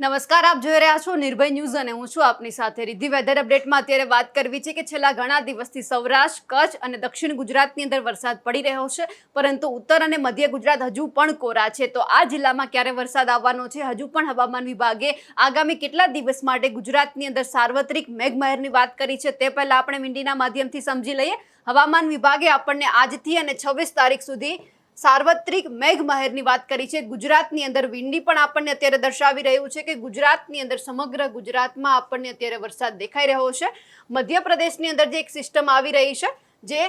નમસ્કાર, આપ જોઈ રહ્યા છો નિર્ભય ન્યૂઝ અને હું છું આપની સાથે રિદ્ધિ. વેધર અપડેટમાં અત્યારે વાત કરવી છે કે છેલ્લા ઘણા દિવસથી સૌરાષ્ટ્ર, કચ્છ અને દક્ષિણ ગુજરાતની અંદર વરસાદ પડી રહ્યો છે, પરંતુ ઉત્તર અને મધ્ય ગુજરાત હજુ પણ કોરા છે. તો આ જિલ્લામાં ક્યારે વરસાદ આવવાનો છે? હજુ પણ હવામાન વિભાગે આગામી કેટલા દિવસ માટે ગુજરાતની અંદર સાર્વત્રિક મેઘમહેરની વાત કરી છે તે પહેલાં આપણે મિંડીના માધ્યમથી સમજી લઈએ. હવામાન વિભાગે આપણને આજથી અને છવ્વીસ તારીખ સુધી સાર્વત્રિક મેઘમહેરની વાત કરી છે. ગુજરાતની અંદર વિંડી પણ આપણને અત્યારે દર્શાવી રહ્યું છે કે ગુજરાતની અંદર સમગ્ર ગુજરાતમાં આપણને અત્યારે વરસાદ દેખાઈ રહ્યો છે. મધ્યપ્રદેશની અંદર જે એક સિસ્ટમ આવી રહી છે જે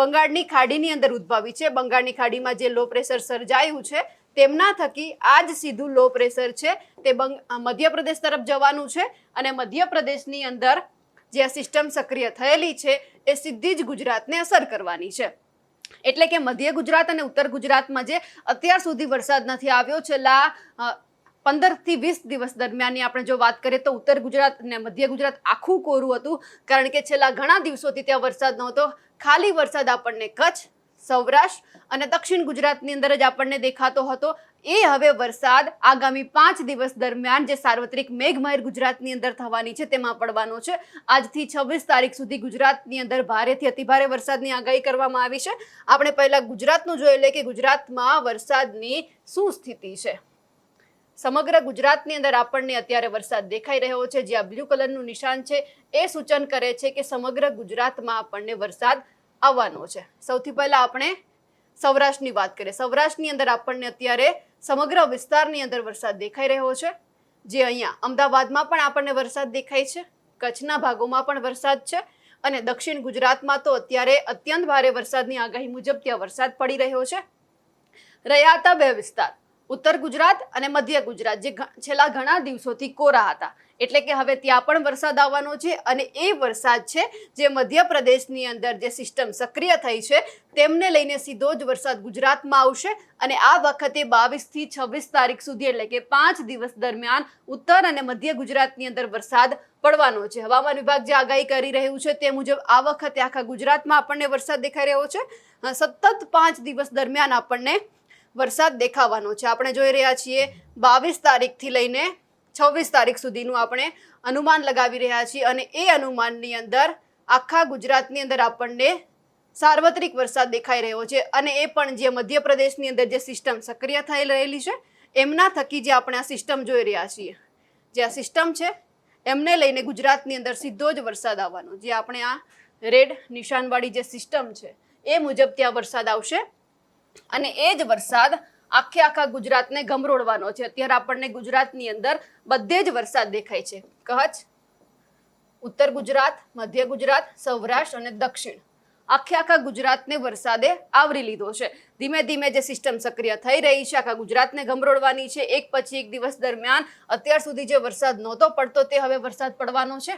બંગાળની ખાડીની અંદર ઉદ્ભવી છે. બંગાળની ખાડીમાં જે લો પ્રેશર સર્જાયું છે તેમના થકી આ જ સીધું લો પ્રેશર છે તે બંગ, મધ્યપ્રદેશ તરફ જવાનું છે અને મધ્યપ્રદેશની અંદર જે આ સિસ્ટમ સક્રિય થયેલી છે એ સીધી જ ગુજરાતને અસર કરવાની છે. એટલે કે મધ્ય ગુજરાત અને ઉત્તર ગુજરાતમાં જે અત્યાર સુધી વરસાદ નથી આવ્યો, છેલ્લા પંદરથી વીસ દિવસ દરમિયાનની આપણે જો વાત કરીએ તો ઉત્તર ગુજરાત અને મધ્ય ગુજરાત આખું કોરું હતું. કારણ કે છેલ્લા ઘણા દિવસોથી ત્યાં વરસાદ નહોતો. ખાલી વરસાદ આપણને કચ્છ સૌરાષ્ટ્ર અને દક્ષિણ ગુજરાતની અંદર જ આપણને દેખાતો હતો. એ હવે વરસાદ આગામી પાંચ દિવસ દરમિયાન જે સાર્વત્રિક મેઘમહેર ગુજરાતની અંદર થવાની છે તેમાં પડવાનો છે. આજથી છવ્વીસ તારીખ સુધી ગુજરાતની અંદર ભારેથી અતિભારે વરસાદની આગાહી કરવામાં આવી છે. આપણે પહેલા ગુજરાતનું જોઈ લઈએ કે ગુજરાતમાં વરસાદની શું સ્થિતિ છે. સમગ્ર ગુજરાતની અંદર આપણને અત્યારે વરસાદ દેખાઈ રહ્યો છે. જ્યાં બ્લુ કલરનું નિશાન છે, એ સૂચન કરે છે કે સમગ્ર ગુજરાતમાં આપણને વરસાદ આવવાનો છે. સૌથી પહેલા આપણે સૌરાષ્ટ્રની વાત કરીએ. સૌરાષ્ટ્રની અંદર આપણને અત્યારે સમગ્ર વિસ્તારની અંદર વરસાદ દેખાઈ રહ્યો છે. જે અહીંયા અમદાવાદમાં પણ આપણને વરસાદ દેખાય છે. કચ્છના ભાગોમાં પણ વરસાદ છે. અને દક્ષિણ ગુજરાતમાં તો અત્યારે અત્યંત ભારે વરસાદની આગાહી મુજબ ત્યાં વરસાદ પડી રહ્યો છે. રહ્યા હતા બે વિસ્તાર. ઉત્તર ગુજરાત અને મધ્ય ગુજરાત, જે છેલ્લા ઘણા દિવસોથી કોરા હતા. એટલે કે હવે ત્યાં પણ વરસાદ આવવાનો છે અને એ વરસાદ છે જે મધ્યપ્રદેશની અંદર જે સિસ્ટમ સક્રિય થઈ છે, તેમને લઈને સીધો જ વરસાદ ગુજરાતમાં આવશે અને આ વખતે બાવીસથી છવ્વીસ તારીખ સુધી એટલે કે પાંચ દિવસ દરમિયાન ઉત્તર અને મધ્ય ગુજરાતની અંદર વરસાદ પડવાનો છે. હવામાન વિભાગ જે આગાહી કરી રહ્યું છે તે મુજબ આ વખતે આખા ગુજરાતમાં આપણને વરસાદ દેખાઈ રહ્યો છે. સતત પાંચ દિવસ દરમિયાન આપણને વરસાદ દેખાવાનો છે. આપણે જોઈ રહ્યા છીએ બાવીસ તારીખથી લઈને છવ્વીસ તારીખ સુધીનું આપણે અનુમાન લગાવી રહ્યા છીએ અને એ અનુમાનની અંદર આખા ગુજરાતની અંદર આપણને સાર્વત્રિક વરસાદ દેખાઈ રહ્યો છે અને એ પણ જે મધ્યપ્રદેશની અંદર જે સિસ્ટમ સક્રિય થઈ રહેલી છે, એમના થકી જે આપણે આ સિસ્ટમ જોઈ રહ્યા છીએ. જે આ સિસ્ટમ છે, એમને લઈને ગુજરાતની અંદર સીધો જ વરસાદ આવવાનો. જે આપણે આ રેડ નિશાનવાળી જે સિસ્ટમ છે, એ મુજબ ત્યાં વરસાદ આવશે. અને એ જ વરસાદ આખે આખા ગુજરાતને ગમરોડવાનો છે. અત્યારે આપણને ગુજરાતની અંદર બધે જ વરસાદ દેખાય છે. કચ્છ, ઉત્તર ગુજરાત, મધ્ય ગુજરાત, સૌરાષ્ટ્ર અને દક્ષિણ આખે આખા ગુજરાતને વરસાદે આવરી લીધો છે. ધીમે ધીમે જે સિસ્ટમ સક્રિય થઈ રહી છે, આખા ગુજરાતને ગમરોડવાની છે, એક પછી એક દિવસ દરમિયાન અત્યાર સુધી જે વરસાદ નહોતો પડતો તે હવે વરસાદ પડવાનો છે.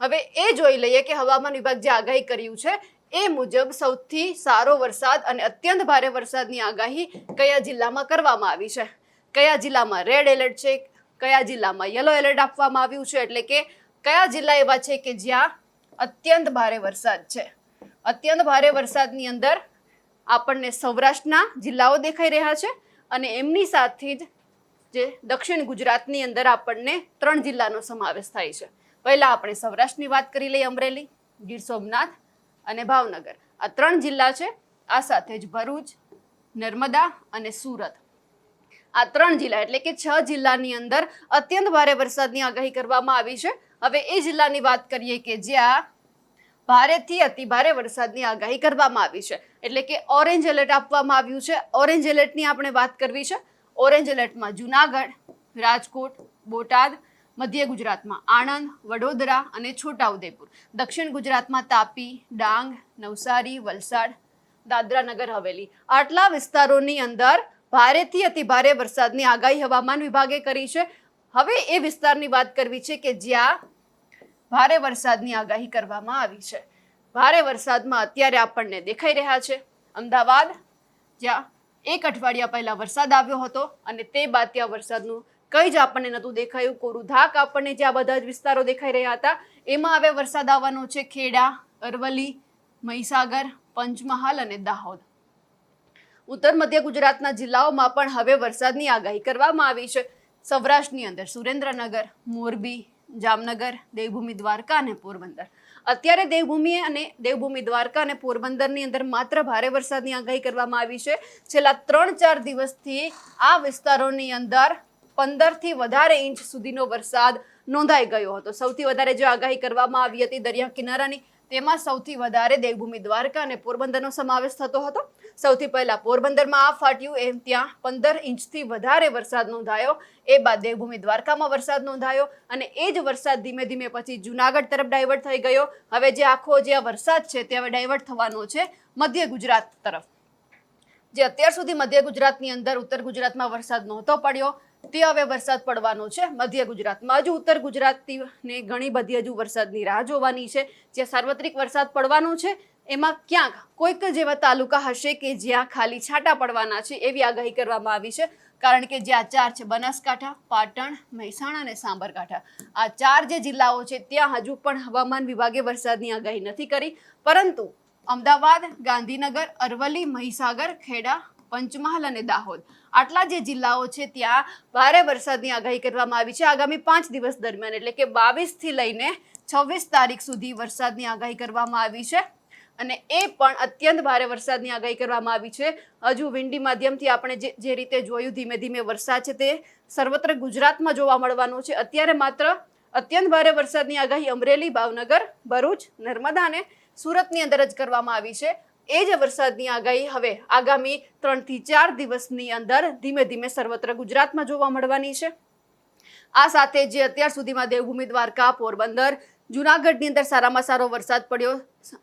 હવે એ જોઈ લઈએ કે હવામાન વિભાગ જે આગાહી કર્યું છે એ મુજબ સૌથી સારો વરસાદ અને અત્યંત ભારે વરસાદની આગાહી કયા જિલ્લામાં કરવામાં આવી છે? કયા જિલ્લામાં રેડ એલર્ટ છે? કયા જિલ્લામાં યલો એલર્ટ આપવામાં આવ્યું છે? એટલે કે કયા જિલ્લા એવા છે કે જ્યાં અત્યંત ભારે વરસાદ છે? અત્યંત ભારે વરસાદની અંદર આપણને સૌરાષ્ટ્રના જિલ્લાઓ દેખાઈ રહ્યા છે અને એમની સાથે જ જે દક્ષિણ ગુજરાતની અંદર આપણને ત્રણ જિલ્લાનો સમાવેશ થાય છે. પહેલાં આપણે સૌરાષ્ટ્રની વાત કરી લઈએ અમરેલી, ગીર સોમનાથ અને ભાવનગર. આ ત્રણ જિલ્લા છે. આ સાથે જ ભરૂચ, નર્મદા અને સુરત. આ ત્રણ જિલ્લા એટલે કે છ જિલ્લાની અંદર અત્યંત ભારે વરસાદની આગાહી કરવામાં આવી છે. હવે એ જિલ્લાની વાત કરીએ કે જ્યાં ભારેથી અતિ ભારે વરસાદની આગાહી કરવામાં આવી છે. એટલે કે ઓરેન્જ એલર્ટ આપવામાં આવ્યું છે. ઓરેન્જ એલર્ટની આપણે વાત કરવી છે. ઓરેન્જ એલર્ટમાં જુનાગઢ, રાજકોટ, બોટાદ મધ્ય ગુજરાતમાં આણંદ, વડોદરા અને છોટાઉદેપુર. દક્ષિણ ગુજરાતમાં તાપી, ડાંગ, નવસારી, વલસાડ, દાદરા નગર હવેલી. આટલા વિસ્તારોની અંદર ભારેથી અતિભારે વરસાદની આગાહી હવામાન વિભાગે કરી છે. હવે એ વિસ્તારની વાત કરવી છે કે જ્યાં ભારે વરસાદની આગાહી કરવામાં આવી છે. ભારે વરસાદમાં અત્યારે આપણને દેખાઈ રહ્યા છે. અમદાવાદ, જ્યાં એક અઠવાડિયા પહેલાં વરસાદ આવ્યો હતો અને તે બાદ ત્યાં વરસાદનું કંઈ જ આપણને નહોતું દેખાયું. કોરું ધાક આપણને જે આ બધા જ વિસ્તારો દેખાઈ રહ્યા હતા. એમાં હવે વરસાદ આવવાનો છે ખેડા, અરવલ્લી, મહીસાગર, પંચમહાલ અને દાહોદ. ઉત્તર મધ્ય ગુજરાતના જિલ્લાઓમાં પણ હવે વરસાદની આગાહી કરવામાં આવી છે. સૌરાષ્ટ્રની અંદર સુરેન્દ્રનગર, મોરબી, જામનગર, દેવભૂમિ, દ્વારકા અને પોરબંદર. અત્યારે દેવભૂમિ અને દેવભૂમિ, દ્વારકા અને પોરબંદરની અંદર માત્ર ભારે વરસાદની આગાહી કરવામાં આવી છે. છેલ્લા ત્રણ ચાર દિવસથી આ વિસ્તારોની અંદર પંદરથી વધારે ઇંચ સુધીનો વરસાદ નોંધાઈ ગયો હતો. સૌથી વધારે જે આગાહી કરવામાં આવી હતી દરિયા કિનારાની, તેમાં સૌથી વધારે દેવભૂમિ દ્વારકા અને પોરબંદરનો સમાવેશ થતો હતો. સૌથી પહેલા પોરબંદરમાં આ ફાટ્યું, એમ ત્યાં પંદર ઇંચથી વધારે વરસાદ નોંધાયો. એ બાદ દેવભૂમિ દ્વારકામાં વરસાદ નોંધાયો અને એ જ વરસાદ ધીમે ધીમે પછી જુનાગઢ તરફ ડાયવર્ટ થઈ ગયો. હવે જે આખો જે આ વરસાદ છે, તે હવે ડાયવર્ટ થવાનો છે મધ્ય ગુજરાત તરફ. જે અત્યાર સુધી મધ્ય ગુજરાતની અંદર, ઉત્તર ગુજરાતમાં વરસાદ નહોતો પડ્યો. તે હવે વરસાદ પડવાનો છે. મધ્ય ગુજરાતમાં હજુ ઉત્તર ગુજરાતને ઘણી બધી હજુ વરસાદની રાહ જોવાની છે. જ્યાં સાર્વત્રિક વરસાદ પડવાનો છે, એમાં ક્યાંક કોઈક જ એવા તાલુકા હશે કે જ્યાં ખાલી છાંટા પડવાના છે એવી આગાહી કરવામાં આવી છે. કારણ કે જે આ ચાર છે, બનાસકાંઠા, પાટણ, મહેસાણા અને સાબરકાંઠા. આ ચાર જે જિલ્લાઓ છે, ત્યાં હજુ પણ હવામાન વિભાગે વરસાદની આગાહી નથી કરી. પરંતુ અમદાવાદ, ગાંધીનગર, અરવલ્લી, મહીસાગર, ખેડા પંચમહાલ અને દાહોદ. આટલા જે જિલ્લાઓ છે, ત્યાં ભારે વરસાદની આગાહી કરવામાં આવી છે. આગામી પાંચ દિવસ દરમિયાન, એટલે કે બાવીસથી લઈને છવ્વીસ તારીખ સુધી વરસાદની આગાહી કરવામાં આવી છે. અને એ પણ અત્યંત ભારે વરસાદની આગાહી કરવામાં આવી છે. હજુ વિંડી માધ્યમથી આપણે જે જે રીતે જોયું, ધીમે ધીમે વરસાદ છે તે સર્વત્ર ગુજરાતમાં જોવા મળવાનો છે. અત્યારે માત્ર અત્યંત ભારે વરસાદની આગાહી અમરેલી, ભાવનગર, ભરૂચ, નર્મદા અને સુરતની અંદર જ કરવામાં આવી છે. એ જ વરસાદની આગાહી હવે આગામી ત્રણથી ચાર દિવસની અંદર ધીમે ધીમે સર્વત્ર ગુજરાતમાં જોવા મળવાની છે. આ સાથે જે અત્યાર સુધીમાં દેવભૂમિ દ્વારકા પોરબંદર, જુનાગઢની અંદર સારામાં સારો વરસાદ પડ્યો.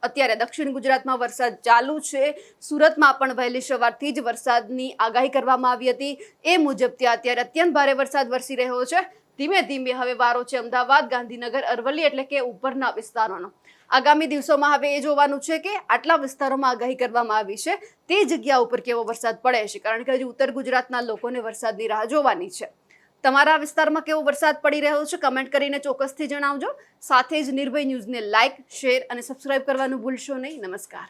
અત્યારે દક્ષિણ ગુજરાતમાં વરસાદ ચાલુ છે. સુરતમાં પણ વહેલી સવારથી જ વરસાદની આગાહી કરવામાં આવી હતી. એ મુજબ ત્યાં અત્યારે અત્યંત ભારે વરસાદ વરસી રહ્યો છે. ધીમે ધીમે હવે વારો છે અમદાવાદ, ગાંધીનગર, અરવલ્લી એટલે કે ઉપરના વિસ્તારોનો. આગામી દિવસોમાં હવે એ જોવાનું છે કે આટલા વિસ્તારોમાં આગાહી કરવામાં આવી છે. તે જગ્યા ઉપર કેવો વરસાદ પડે છે? કારણ કે હજુ ઉત્તર ગુજરાતના લોકોને વરસાદની રાહ જોવાની છે. તમારા વિસ્તારમાં કેવો વરસાદ પડી રહ્યો છે? કમેન્ટ કરીને ચોક્કસથી જણાવજો. સાથે જ નિર્ભય ન્યૂઝને લાઇક શેર અને સબસ્ક્રાઇબ કરવાનું ભૂલશો નહીં. નમસ્કાર.